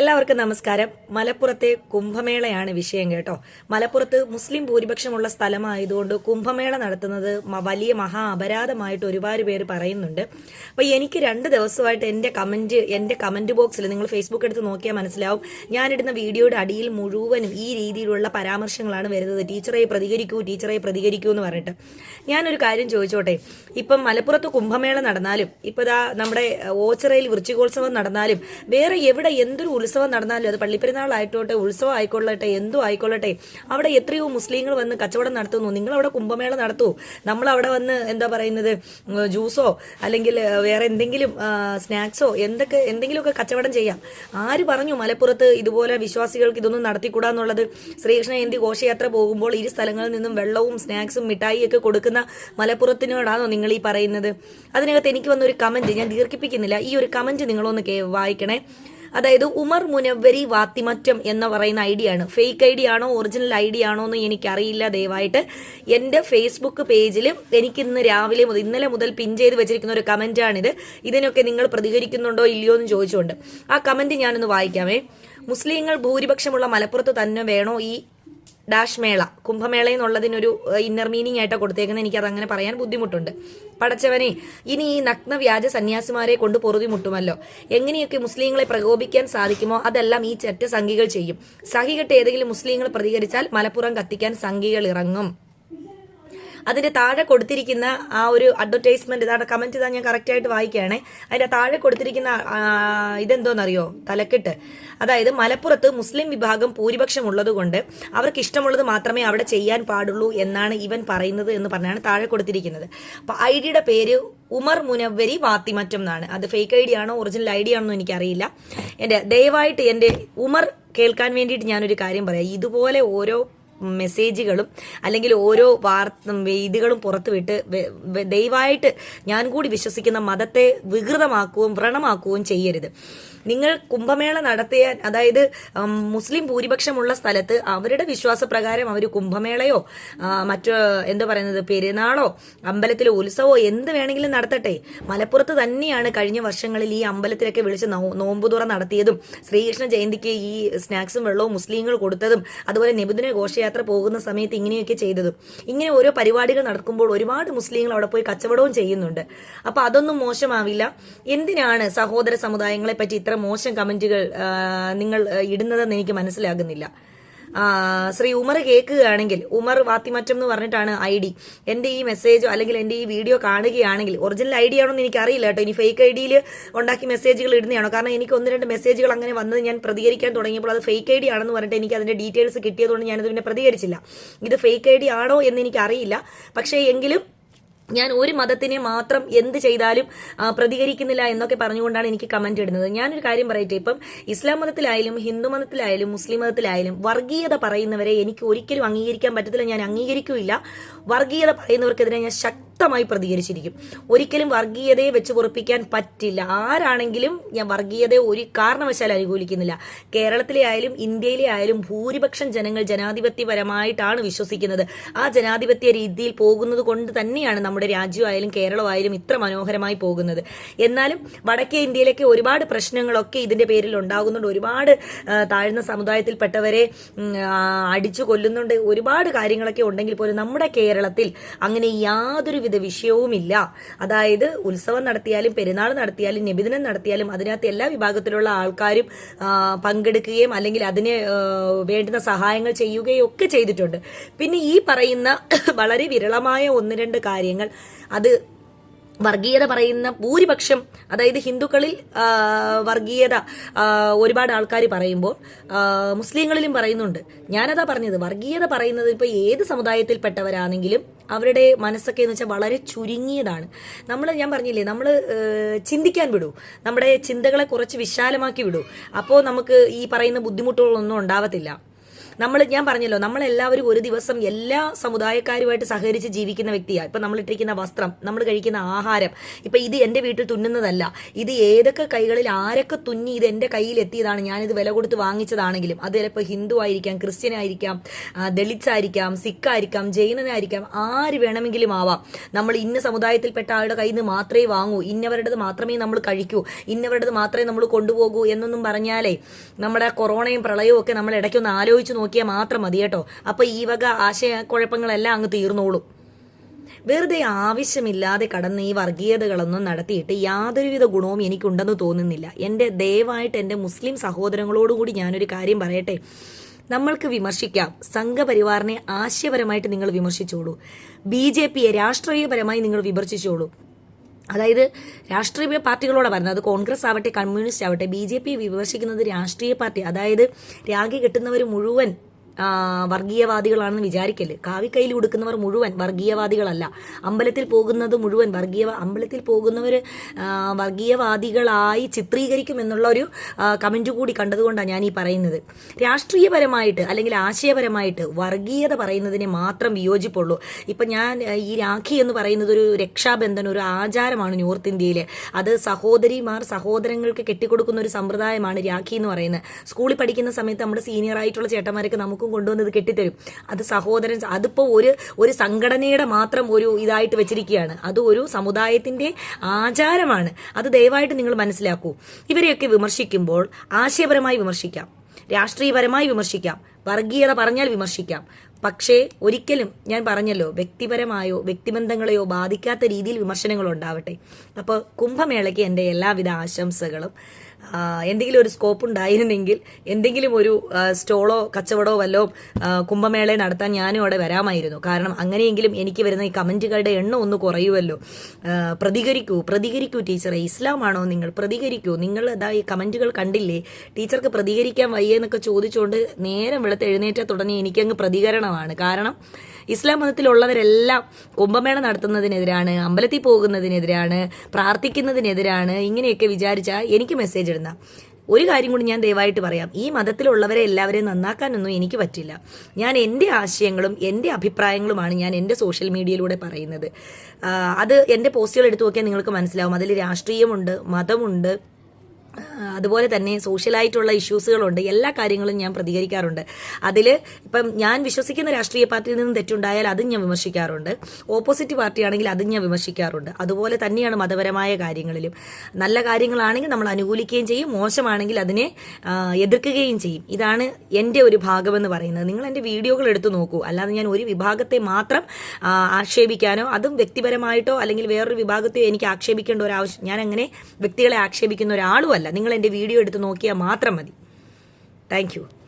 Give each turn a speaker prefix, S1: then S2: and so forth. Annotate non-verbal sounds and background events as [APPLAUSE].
S1: എല്ലാവർക്കും നമസ്കാരം. മലപ്പുറത്തെ കുംഭമേളയാണ് വിഷയം കേട്ടോ. മലപ്പുറത്ത് മുസ്ലിം ഭൂരിപക്ഷമുള്ള സ്ഥലമായതുകൊണ്ട് കുംഭമേള നടത്തുന്നത് വലിയ മഹാ അപരാധമായിട്ട് ഒരുപാട് പേര് പറയുന്നുണ്ട്. അപ്പൊ എനിക്ക് രണ്ട് ദിവസമായിട്ട് എന്റെ കമന്റ് എന്റെ കമന്റ് ബോക്സിൽ നിങ്ങൾ ഫേസ്ബുക്ക് എടുത്ത് നോക്കിയാൽ മനസ്സിലാവും. ഞാനിടുന്ന വീഡിയോയുടെ അടിയിൽ മുഴുവനും ഈ രീതിയിലുള്ള പരാമർശങ്ങളാണ് വരുന്നത്. ടീച്ചറെ പ്രതികരിക്കൂ ടീച്ചറെ പ്രതികരിക്കൂ എന്ന് പറഞ്ഞിട്ട്. ഞാനൊരു കാര്യം ചോദിച്ചോട്ടെ. ഇപ്പം മലപ്പുറത്ത് കുംഭമേള നടന്നാലും ഇപ്പൊ നമ്മുടെ ഓച്ചിറയിൽ വൃശ്ചികോത്സവം നടന്നാലും വേറെ എവിടെ എന്തൊരു ഉത്സവം നടന്നാലും അത് പള്ളിപ്പെരുന്നാളായിട്ടോട്ടെ ഉത്സവം ആയിക്കൊള്ളട്ടെ എന്തോ ആയിക്കൊള്ളട്ടെ. അവിടെ എത്രയോ മുസ്ലിങ്ങൾ വന്ന് കച്ചവടം നടത്തുന്നു. നിങ്ങൾ അവിടെ കുംഭമേള നടത്തൂ. നമ്മൾ അവിടെ വന്ന് എന്താ പറയുന്നത് ജ്യൂസോ അല്ലെങ്കിൽ വേറെ എന്തെങ്കിലും സ്നാക്സോ എന്തൊക്കെ എന്തെങ്കിലുമൊക്കെ കച്ചവടം ചെയ്യാം. ആര് പറഞ്ഞു മലപ്പുറത്ത് ഇതുപോലെ വിശ്വാസികൾക്ക് ഇതൊന്നും നടത്തിക്കൂടാന്നുള്ളത്? ശ്രീകൃഷ്ണ ജയന്തി ഘോഷയാത്ര പോകുമ്പോൾ ഇരു സ്ഥലങ്ങളിൽ നിന്നും വെള്ളവും സ്നാക്സും മിഠായിയൊക്കെ കൊടുക്കുന്ന മലപ്പുറത്തിനോടാണോ നിങ്ങൾ ഈ പറയുന്നത്? അതിനകത്ത് എനിക്ക് വന്നൊരു കമന്റ് ഞാൻ ദീർഘിപ്പിക്കുന്നില്ല. ഈ ഒരു കമന്റ് നിങ്ങളൊന്ന് വായിക്കണേ. അതായത് ഉമർ മുനവരി വാത്തിമറ്റം എന്ന് പറയുന്ന ഐ ഡി ആണ്. ഫേക്ക് ഐ ഡി ആണോ ഒറിജിനൽ ഐ ഡി ആണോ എന്ന് എനിക്കറിയില്ല ദയവായിട്ട്. എന്റെ ഫേസ്ബുക്ക് പേജിൽ എനിക്ക് ഇന്ന് രാവിലെ മുതൽ ഇന്നലെ മുതൽ പിൻ ചെയ്ത് വെച്ചിരിക്കുന്ന ഒരു കമന്റാണിത് ഇതിനൊക്കെ നിങ്ങൾ പ്രതികരിക്കുന്നുണ്ടോ ഇല്ലയോ എന്ന് ചോദിച്ചുകൊണ്ട്. ആ കമന്റ് ഞാനൊന്ന് വായിക്കാമേ. മുസ്ലിങ്ങൾ ഭൂരിപക്ഷമുള്ള മലപ്പുറത്ത് തന്നെ വേണോ ഈ ഡാഷ് മേള കുംഭമേള എന്നുള്ളതിനൊരു ഇന്നർ മീനിങ് ആയിട്ടാണ് കൊടുത്തേക്കുന്നത്. എനിക്ക് അതങ്ങനെ പറയാൻ ബുദ്ധിമുട്ടുണ്ട്. പടച്ചവനെ ഇനി ഈ നഗ്ന വ്യാജ സന്യാസിമാരെ കൊണ്ട് പൊറുതി മുട്ടുമല്ലോ. എങ്ങനെയൊക്കെ മുസ്ലിങ്ങളെ പ്രകോപിക്കാൻ സാധിക്കുമോ? അതെല്ലാം ഈ ചെറ്റ സംഘികൾ ചെയ്യും. സഹികെട്ട് ഏതെങ്കിലും മുസ്ലിങ്ങൾ പ്രതികരിച്ചാൽ മലപ്പുറം കത്തിക്കാൻ സംഘികൾ ഇറങ്ങും. അതിന്റെ താഴെ കൊടുത്തിരിക്കുന്ന ആ ഒരു അഡ്വർടൈസ്മെന്റ് ഇതാണ് കമന്റ് ഇതാ ഞാൻ കറക്റ്റ് ആയിട്ട് വായിക്കുകയാണെ. അതിന്റെ താഴെ കൊടുത്തിരിക്കുന്ന ഇതെന്തോന്നറിയോ? തലക്കെട്ട്. അതായത് മലപ്പുറത്ത് മുസ്ലിം വിഭാഗം ഭൂരിപക്ഷം ഉള്ളതുകൊണ്ട് അവർക്ക് ഇഷ്ടമുള്ളത് മാത്രമേ അവിടെ ചെയ്യാൻ പാടുള്ളൂ എന്നാണ് ഇവൻ പറയുന്നത് എന്ന് പറഞ്ഞാണ് താഴെ കൊടുത്തിരിക്കുന്നത്. അപ്പൊ ഐ ഡിയുടെ പേര് ഉമർ മുനവരി വാത്തിമറ്റം എന്നാണ്. അത് ഫേക്ക് ഐ ഡി ആണോ ഒറിജിനൽ ഐ ഡി ആണോ എനിക്കറിയില്ല. എന്റെ ദയവായിട്ട് എന്റെ ഉമർ കേൾക്കാൻ വേണ്ടിയിട്ട് ഞാനൊരു കാര്യം പറയാം. ഇതുപോലെ ഓരോ മെസ്സേജുകളും അല്ലെങ്കിൽ ഓരോ വാർത്ത വേദികളും പുറത്തുവിട്ട് ദയവായിട്ട് ഞാൻ കൂടി വിശ്വസിക്കുന്ന മതത്തെ വികൃതമാക്കുകയും വ്രണമാക്കുകയും ചെയ്യരുത്. നിങ്ങൾ കുംഭമേള നടത്തിയ അതായത് മുസ്ലിം ഭൂരിപക്ഷമുള്ള സ്ഥലത്ത് അവരുടെ വിശ്വാസപ്രകാരം അവർ കുംഭമേളയോ മറ്റു എന്താ പറയുന്നത് പെരുന്നാളോ അമ്പലത്തിലെ ഉത്സവമോ എന്ത് വേണമെങ്കിലും നടത്തട്ടെ. മലപ്പുറത്ത് തന്നെയാണ് കഴിഞ്ഞ വർഷങ്ങളിൽ ഈ അമ്പലത്തിലൊക്കെ വിളിച്ച് നോമ്പുതുറ നടത്തിയതും ശ്രീകൃഷ്ണ ജയന്തിക്ക് ഈ സ്നാക്സും വെള്ളവും മുസ്ലിങ്ങൾ കൊടുത്തതും അതുപോലെ നിബുദിന ഘോഷയാത്ര പോകുന്ന സമയത്ത് ഇങ്ങനെയൊക്കെ ചെയ്തതും. ഇങ്ങനെ ഓരോ പരിപാടികൾ നടക്കുമ്പോൾ ഒരുപാട് മുസ്ലിങ്ങൾ അവിടെ പോയി കച്ചവടവും ചെയ്യുന്നുണ്ട്. അപ്പൊ അതൊന്നും മോശമാവില്ല. എന്തിനാണ് സഹോദര സമുദായങ്ങളെ പറ്റി ഇത്ര മോശം കമന്റുകൾ നിങ്ങൾ ഇടുന്നതെന്ന് എനിക്ക് മനസ്സിലാകുന്നില്ല. ശ്രീ ഉമർ കേൾക്കുകയാണെങ്കിൽ ഉമർ വാത്തിമറ്റം എന്ന് പറഞ്ഞിട്ടാണ് ഐ ഡി എന്റെ ഈ മെസ്സേജോ അല്ലെങ്കിൽ എന്റെ ഈ വീഡിയോ കാണുകയാണെങ്കിൽ ഒറിജിനൽ ഐ ഡി ആണോ എന്ന് എനിക്ക് അറിയില്ല കേട്ടോ. ഇനി ഫേക്ക് ഐ ഡിയിൽ ഉണ്ടാക്കി മെസ്സേജുകൾ ഇടുന്നതാണോ? കാരണം എനിക്ക് ഒന്ന് രണ്ട് മെസ്സേജുകൾ അങ്ങനെ വന്നത് ഞാൻ പ്രതികരിക്കാൻ തുടങ്ങിയപ്പോൾ അത് ഫേക്ക് ഐ ഡി ആണെന്ന് പറഞ്ഞിട്ട് എനിക്ക് അതിന്റെ ഡീറ്റെയിൽസ് കിട്ടിയതുകൊണ്ട് ഞാനത് പിന്നെ പ്രതികരിച്ചില്ല. ഇത് ഫേക്ക് ഐ ഡി ആണോ എന്ന് എനിക്ക് അറിയില്ല പക്ഷേ എങ്കിലും ഞാൻ ഒരു മതത്തിനെ മാത്രം എന്ത് ചെയ്താലും പ്രതികരിക്കുന്നില്ല എന്നൊക്കെ പറഞ്ഞുകൊണ്ടാണ് എനിക്ക് കമന്റ് ഇടുന്നത്. ഞാനൊരു കാര്യം പറയട്ടെ ഇപ്പം ഇസ്ലാം മതത്തിലായാലും ഹിന്ദു മതത്തിലായാലും മുസ്ലിം മതത്തിലായാലും വർഗീയത പറയുന്നവരെ എനിക്ക് ഒരിക്കലും അംഗീകരിക്കാൻ പറ്റത്തില്ല ഞാൻ അംഗീകരിക്കില്ല വർഗീയത പറയുന്നവർക്കെതിരെ ഞാൻ ശക്തമായി പ്രതികരിച്ചിരിക്കും. ഒരിക്കലും വർഗീയതയെ വെച്ച് പൊറപ്പിക്കാൻ പറ്റില്ല. ആരാണെങ്കിലും ഞാൻ വർഗീയതയെ ഒരു കാരണവശാൽ അനുകൂലിക്കുന്നില്ല. കേരളത്തിലെ ആയാലും ഇന്ത്യയിലെ ആയാലും ഭൂരിപക്ഷം ജനങ്ങൾ ജനാധിപത്യപരമായിട്ടാണ് വിശ്വസിക്കുന്നത്. ആ ജനാധിപത്യ രീതിയിൽ പോകുന്നത് കൊണ്ട് തന്നെയാണ് നമ്മുടെ രാജ്യമായാലും കേരളമായാലും ഇത്ര മനോഹരമായി പോകുന്നത്. എന്നാലും വടക്കേ ഇന്ത്യയിലേക്ക് ഒരുപാട് പ്രശ്നങ്ങളൊക്കെ ഇതിന്റെ പേരിൽ ഉണ്ടാകുന്നുണ്ട്. ഒരുപാട് താഴ്ന്ന സമുദായത്തിൽപ്പെട്ടവരെ അടിച്ചു കൊല്ലുന്നുണ്ട്. ഒരുപാട് കാര്യങ്ങളൊക്കെ ഉണ്ടെങ്കിൽ പോലും നമ്മുടെ കേരളത്തിൽ അങ്ങനെ യാതൊരുവിധ വിഷയവുമില്ല. അതായത് ഉത്സവം നടത്തിയാലും പെരുന്നാൾ നടത്തിയാലും നിബിധനം നടത്തിയാലും അതിനകത്ത് എല്ലാ വിഭാഗത്തിലുള്ള ആൾക്കാരും പങ്കെടുക്കുകയും അല്ലെങ്കിൽ അതിന് വേണ്ടുന്ന സഹായങ്ങൾ ചെയ്യുകയും ഒക്കെ ചെയ്തിട്ടുണ്ട്. പിന്നെ ഈ പറയുന്ന [COUGHS] വളരെ വിരളമായ ഒന്ന് രണ്ട് കാര്യങ്ങൾ. അത് വർഗീയത പറയുന്ന ഭൂരിപക്ഷം അതായത് ഹിന്ദുക്കളിൽ വർഗീയത ഒരുപാട് ആൾക്കാർ പറയുമ്പോൾ മുസ്ലിങ്ങളിലും പറയുന്നുണ്ട്. ഞാനതാ പറഞ്ഞത് വർഗീയത പറയുന്നത് ഇപ്പൊ ഏത് സമുദായത്തിൽപ്പെട്ടവരാണെങ്കിലും അവരുടെ മനസ്സൊക്കെ എന്ന് വെച്ചാൽ വളരെ ചുരുങ്ങിയതാണ്. നമ്മൾ ഞാൻ പറഞ്ഞില്ലേ നമ്മൾ ചിന്തിക്കാൻ വിടൂ. നമ്മുടെ ചിന്തകളെ കുറച്ച് വിശാലമാക്കി വിടൂ. അപ്പോൾ നമുക്ക് ഈ പറയുന്ന ബുദ്ധിമുട്ടുകളൊന്നും ഉണ്ടാവത്തില്ല. നമ്മൾ ഞാൻ പറഞ്ഞല്ലോ നമ്മളെല്ലാവരും ഒരു ദിവസം എല്ലാ സമുദായക്കാരുമായിട്ട് സഹകരിച്ച് ജീവിക്കുന്ന വ്യക്തിയാണ് ഇപ്പം നമ്മൾ ഇട്ടിരിക്കുന്ന വസ്ത്രം നമ്മൾ കഴിക്കുന്ന ആഹാരം ഇപ്പം ഇത് എന്റെ വീട്ടിൽ തുന്നുന്നതല്ല. ഇത് ഏതൊക്കെ കൈകളിൽ ആരൊക്കെ തുന്നി ഇത് എന്റെ കയ്യിൽ എത്തിയതാണ് ഞാനിത് വില കൊടുത്ത് വാങ്ങിച്ചതാണെങ്കിലും അത് ചിലപ്പോൾ ഹിന്ദു ആയിരിക്കാം ക്രിസ്ത്യൻ ആയിരിക്കാം ദളിത്സ് ആയിരിക്കാം സിഖ് ആയിരിക്കാം ജൈനനായിരിക്കാം ആര് വേണമെങ്കിലും ആവാം. നമ്മൾ ഇന്ന സമുദായത്തിൽപ്പെട്ട ആളുടെ കയ്യിൽ നിന്ന് മാത്രമേ വാങ്ങൂ ഇന്നവരുടേത് മാത്രമേ നമ്മൾ കഴിക്കൂ ഇന്നവരുടേത് മാത്രമേ നമ്മൾ കൊണ്ടുപോകൂ എന്നൊന്നും പറഞ്ഞാലേ നമ്മുടെ കൊറോണയും പ്രളയവും ഒക്കെ നമ്മൾ ഇടയ്ക്കൊന്ന് ആലോചിച്ച് നോക്കിയാൽ മാത്രം മതി കേട്ടോ. അപ്പോൾ ഈ വക ആശയക്കുഴപ്പങ്ങളെല്ലാം അങ്ങ് തീർന്നോളും. വെറുതെ ആവശ്യമില്ലാതെ കടന്ന് ഈ വർഗീയതകളൊന്നും നടത്തിയിട്ട് യാതൊരുവിധ ഗുണവും എനിക്കുണ്ടെന്ന് തോന്നുന്നില്ല. എന്റെ ദയവായിട്ട് എന്റെ മുസ്ലിം സഹോദരങ്ങളോടുകൂടി ഞാനൊരു കാര്യം പറയട്ടെ. നമ്മൾക്ക് വിമർശിക്കാം. സംഘപരിവാറിനെ ആശയപരമായിട്ട് നിങ്ങൾ വിമർശിച്ചോളൂ. ബി ജെ പിയെ രാഷ്ട്രീയപരമായി നിങ്ങൾ വിമർശിച്ചോളൂ. അതായത് രാഷ്ട്രീയ പാർട്ടികളോടെ പറഞ്ഞത് അത് കോൺഗ്രസ് ആവട്ടെ കമ്മ്യൂണിസ്റ്റ് ആവട്ടെ ബി ജെ പി വിമർശിക്കുന്നത് രാഷ്ട്രീയ പാർട്ടി. അതായത് രാഗി കെട്ടുന്നവർ മുഴുവൻ വർഗീയവാദികളാണെന്ന് വിചാരിക്കൽ. കാവിക്കൈയിൽ കൊടുക്കുന്നവർ മുഴുവൻ വർഗീയവാദികളല്ല. അമ്പലത്തിൽ പോകുന്നത് മുഴുവൻ വർഗീയ അമ്പലത്തിൽ പോകുന്നവർ വർഗീയവാദികളായി ചിത്രീകരിക്കും എന്നുള്ള ഒരു കമന്റ് കൂടി കണ്ടതുകൊണ്ടാണ് ഞാൻ ഈ പറയുന്നത്. രാഷ്ട്രീയപരമായിട്ട് അല്ലെങ്കിൽ ആശയപരമായിട്ട് വർഗീയത പറയുന്നതിനെ മാത്രം വിയോജിപ്പുള്ളൂ. ഇപ്പം ഞാൻ ഈ രാഖി എന്ന് പറയുന്നത് ഒരു രക്ഷാബന്ധനം ഒരു ആചാരമാണ് നോർത്ത് ഇന്ത്യയിൽ അത് സഹോദരിമാർ സഹോദരങ്ങൾക്ക് കെട്ടിക്കൊടുക്കുന്ന ഒരു സമ്പ്രദായമാണ് രാഖി എന്ന് പറയുന്നത്. സ്കൂളിൽ പഠിക്കുന്ന സമയത്ത് നമ്മുടെ സീനിയർ ആയിട്ടുള്ള ചേട്ടന്മാരൊക്കെ നമുക്കും കൊണ്ടുവന്ന് കൊണ്ടുവന്നത് കെട്ടിത്തരും. അത് സഹോദരൻ അതിപ്പോ ഒരു ഒരു സംഘടനയുടെ മാത്രം ഒരു ഇതായിട്ട് വെച്ചിരിക്കുകയാണ്. അത് ഒരു സമുദായത്തിന്റെ ആചാരമാണ്. അത് ദയവായിട്ട് നിങ്ങൾ മനസ്സിലാക്കൂ. ഇവരെയൊക്കെ വിമർശിക്കുമ്പോൾ ആശയപരമായി വിമർശിക്കാം. രാഷ്ട്രീയപരമായി വിമർശിക്കാം. വർഗീയത പറഞ്ഞാൽ വിമർശിക്കാം. പക്ഷേ ഒരിക്കലും ഞാൻ പറഞ്ഞല്ലോ വ്യക്തിപരമായോ വ്യക്തിബന്ധങ്ങളെയോ ബാധിക്കാത്ത രീതിയിൽ വിമർശനങ്ങൾ ഉണ്ടാവട്ടെ. അപ്പോൾ കുംഭമേളയ്ക്ക് എന്റെ എല്ലാവിധ ആശംസകളും. എന്തെങ്കിലും ഒരു സ്കോപ്പ് ഉണ്ടായിരുന്നെങ്കിൽ എന്തെങ്കിലും ഒരു സ്റ്റോളോ കച്ചവടമോ വല്ലോ കുംഭമേളയെ നടത്താൻ ഞാനും അവിടെ വരാമായിരുന്നു. കാരണം അങ്ങനെയെങ്കിലും എനിക്ക് വരുന്ന ഈ കമന്റുകളുടെ എണ്ണം ഒന്ന് കുറയുമല്ലോ പ്രതികരിക്കൂ പ്രതികരിക്കൂ ടീച്ചറെ. ഇസ്ലാമാണോ നിങ്ങൾ? പ്രതികരിക്കൂ. നിങ്ങൾ അതാ ഈ കമന്റുകൾ കണ്ടില്ലേ? ടീച്ചർക്ക് പ്രതികരിക്കാൻ വയ്യെന്നൊക്കെ ചോദിച്ചുകൊണ്ട് നേരം വെളുത്ത് എഴുന്നേറ്റ തുടങ്ങി എനിക്കങ്ങ് പ്രതികരണമാണ്. കാരണം ഇസ്ലാം മതത്തിലുള്ളവരെല്ലാം കുംഭമേള നടത്തുന്നതിനെതിരാണ് അമ്പലത്തിൽ പോകുന്നതിനെതിരാണ് പ്രാർത്ഥിക്കുന്നതിനെതിരാണ് ഇങ്ങനെയൊക്കെ വിചാരിച്ചാൽ എനിക്ക് മെസ്സേജ് ഇടുന്ന ഒരു കാര്യം കൂടി ഞാൻ ദയവായിട്ട് പറയാം. ഈ മതത്തിലുള്ളവരെ എല്ലാവരെയും നന്നാക്കാനൊന്നും എനിക്ക് പറ്റില്ല. ഞാൻ എന്റെ ആശയങ്ങളും എന്റെ അഭിപ്രായങ്ങളുമാണ് ഞാൻ എന്റെ സോഷ്യൽ മീഡിയയിലൂടെ പറയുന്നത്. അത് എന്റെ പോസ്റ്റുകൾ എടുത്തു നോക്കിയാൽ നിങ്ങൾക്ക് മനസ്സിലാവും. അതിൽ രാഷ്ട്രീയമുണ്ട് മതമുണ്ട് അതുപോലെ തന്നെ സോഷ്യലായിട്ടുള്ള ഇഷ്യൂസുകളുണ്ട്. എല്ലാ കാര്യങ്ങളും ഞാൻ പ്രതികരിക്കാറുണ്ട്. അതിൽ ഇപ്പം ഞാൻ വിശ്വസിക്കുന്ന രാഷ്ട്രീയ പാർട്ടിയിൽ നിന്നും തെറ്റുണ്ടായാൽ അതും ഞാൻ വിമർശിക്കാറുണ്ട്. ഓപ്പോസിറ്റ് പാർട്ടിയാണെങ്കിൽ അതും ഞാൻ വിമർശിക്കാറുണ്ട്. അതുപോലെ തന്നെയാണ് മതപരമായ കാര്യങ്ങളിലും. നല്ല കാര്യങ്ങളാണെങ്കിൽ നമ്മൾ അനുകൂലിക്കുകയും ചെയ്യും. മോശമാണെങ്കിൽ അതിനെ എതിർക്കുകയും ചെയ്യും. ഇതാണ് എന്റെ ഒരു ഭാഗമെന്ന് പറയുന്നത്. നിങ്ങൾ എന്റെ വീഡിയോകൾ എടുത്തു നോക്കൂ. അല്ലാതെ ഞാൻ ഒരു വിഭാഗത്തെ മാത്രം ആക്ഷേപിക്കാനോ അതും വ്യക്തിപരമായിട്ടോ അല്ലെങ്കിൽ വേറൊരു വിഭാഗത്തെയോ എനിക്ക് ആക്ഷേപിക്കേണ്ട ഒരു ആവശ്യം ഞാൻ അങ്ങനെ വ്യക്തികളെ ആക്ഷേപിക്കുന്ന ഒരാളുമല്ല നിങ്ങൾ എന്റെ വീഡിയോ എടുത്ത് നോക്കിയാൽ മാത്രം മതി. താങ്ക്